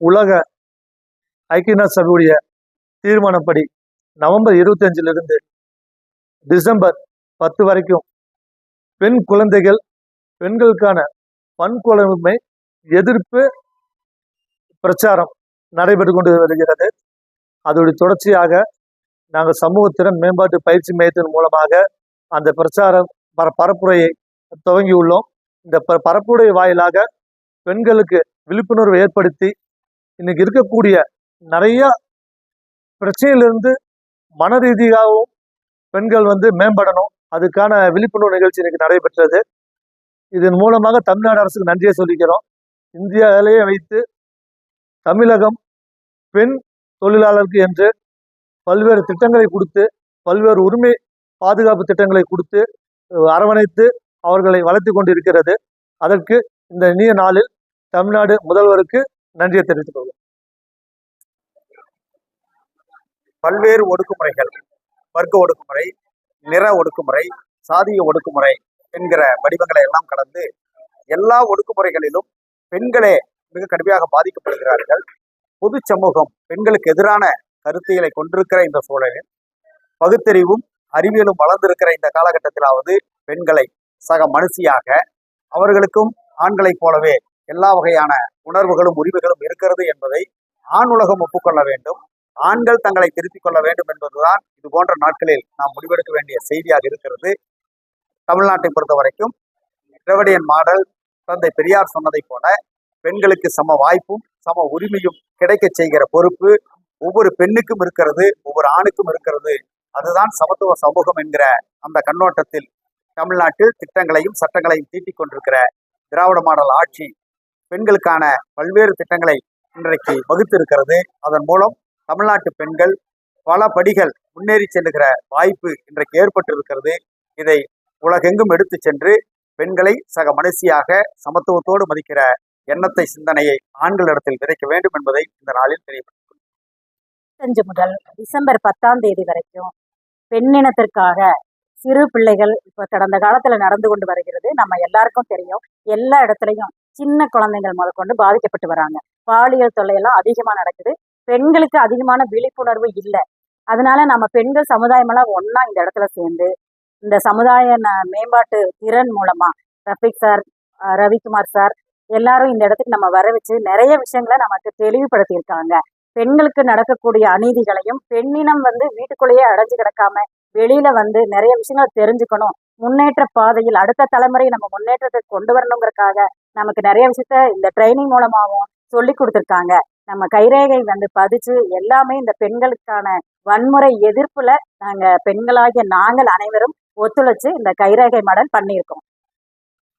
உலக ஐக்கிய நாடு சபையுடைய தீர்மானப்படி நவம்பர் இருபத்தஞ்சிலிருந்து டிசம்பர் பத்து வரைக்கும் பெண் குழந்தைகள் பெண்களுக்கான வன்கொடுமை எதிர்ப்பு பிரச்சாரம் நடைபெற்று கொண்டு வருகிறது. அதோடைய தொடர்ச்சியாக நாங்கள் சமூகத்திறன் மேம்பாட்டு பயிற்சி மையத்தின் மூலமாக அந்த பிரச்சாரம் பர பரப்புரையை துவங்கியுள்ளோம். இந்த ப பரப்புரை வாயிலாக பெண்களுக்கு விழிப்புணர்வு ஏற்படுத்தி இன்னைக்கு இருக்கக்கூடிய நிறைய பிரச்சனையிலிருந்து மன ரீதியாகவும் பெண்கள் வந்து மேம்படணும். அதுக்கான விழிப்புணர்வு நிகழ்ச்சி இன்னைக்கு நடைபெற்றது. இதன் மூலமாக தமிழ்நாடு அரசுக்கு நன்றியை சொல்லிக்கிறோம். இந்தியாவிலேயே வைத்து தமிழகம் பெண் தொழிலாளருக்கு என்று பல்வேறு திட்டங்களை கொடுத்து பல்வேறு உரிமை பாதுகாப்பு திட்டங்களை கொடுத்து அரவணைத்து அவர்களை வளர்த்து கொண்டிருக்கிறது. அதற்கு இந்த இனிய நாளில் தமிழ்நாடு முதல்வருக்கு நன்றியை தெரிவித்துக் கொள்கிறோம். பல்வேறு ஒடுக்குமுறைகள். வர்க்க ஒடுக்குமுறை நிற ஒடுக்குமுறை சாதிய ஒடுக்குமுறை என்கிற வடிவங்களை எல்லாம் கடந்து எல்லா ஒடுக்குமுறைகளிலும் பெண்களே மிக கடுமையாக பாதிக்கப்படுகிறார்கள். பொது சமூகம் பெண்களுக்கு எதிரான கருத்தியலை கொண்டிருக்கிற இந்த சூழலில் பகுத்தறிவும் அறிவியலும் வளர்ந்திருக்கிற இந்த காலகட்டத்திலாவது பெண்களை சக மனுஷியாக அவர்களுக்கும் ஆண்களைப் போலவே எல்லா வகையான உணர்வுகளும் உரிமைகளும் இருக்கிறது என்பதை ஆண் உலகம் ஒப்புக்கொள்ள வேண்டும். ஆண்கள் தங்களை திருத்திக் கொள்ள வேண்டும் என்பதுதான் இது போன்ற நாட்களில் நாம் முடிவெடுக்க வேண்டிய செய்தியாக இருக்கிறது. தமிழ்நாட்டை பொறுத்த வரைக்கும் திரவிடியன் மாடல் தந்தை பெரியார் சொன்னதைப் போல பெண்களுக்கு சம வாய்ப்பும் சம உரிமையும் கிடைக்கச் செய்கிற பொறுப்பு ஒவ்வொரு பெண்ணுக்கும் இருக்கிறது ஒவ்வொரு ஆணுக்கும் இருக்கிறது. அதுதான் சமத்துவ சமூகம் என்கிற அந்த கண்ணோட்டத்தில் தமிழ்நாட்டில் திட்டங்களையும் சட்டங்களையும் தீட்டிக் கொண்டிருக்கிற திராவிட மாடல் ஆட்சி பெண்களுக்கான பல்வேறு திட்டங்களை இன்றைக்கு வகுத்திருக்கிறது. அதன் மூலம் தமிழ்நாட்டு பெண்கள் பல படிகள் முன்னேறி செல்லுகிற வாய்ப்பு இன்றைக்கு ஏற்பட்டிருக்கிறது. இதை உலகெங்கும் எடுத்து சென்று பெண்களை சக மனுஷியாக சமத்துவத்தோடு மதிக்கிற எண்ணத்தை சிந்தனையை ஆண்களிடத்தில் விதைக்க வேண்டும் என்பதை இந்த நாளில் தெரிவிக்கிறேன் முதல் டிசம்பர் பத்தாம் தேதி வரைக்கும் பெண்ணினத்திற்காக சிறு பிள்ளைகள் இப்போ கடந்த காலத்துல நடந்து கொண்டு வருகிறது. நம்ம எல்லாருக்கும் தெரியும். எல்லா இடத்துலையும் சின்ன குழந்தைகள் முதற்கொண்டு பாதிக்கப்பட்டு வராங்க. பாலியல் தொல்லையெல்லாம் அதிகமா நடக்குது. பெண்களுக்கு அதிகமான விழிப்புணர்வு இல்லை. அதனால நம்ம பெண்கள் சமுதாயமெல்லாம் ஒன்றா இந்த இடத்துல சேர்ந்து இந்த சமுதாய ந- மேம்பாட்டு திறன் மூலமா ரஃபிக் சார் ரவிக்குமார் சார் எல்லாரும் இந்த இடத்துக்கு நம்ம வர வச்சு நிறைய விஷயங்களை நமக்கு தெளிவுபடுத்தியிருக்காங்க. பெண்களுக்கு நடக்கக்கூடிய அநீதிகளையும் பெண்ணினம் வந்து வீட்டுக்குள்ளேயே அடைஞ்சு கிடக்காம வெளியில வந்து நிறைய விஷயங்களை தெரிஞ்சுக்கணும். முன்னேற்ற பாதையில் அடுத்த தலைமுறை நம்ம முன்னேற்றத்தை கொண்டு வரணுங்கிறதுக்காக நமக்கு நிறைய விஷயத்த இந்த ட்ரைனிங் மூலமாகவும் சொல்லி கொடுத்துருக்காங்க. நம்ம கைரேகை வந்து பதிச்சு எல்லாமே இந்த பெண்களுக்கான வன்முறை எதிர்ப்புல நாங்க பெண்களாகிய நாங்கள் அனைவரும் ஒத்துழைச்சு இந்த கைரேகை மாடல் பண்ணியிருக்கோம்.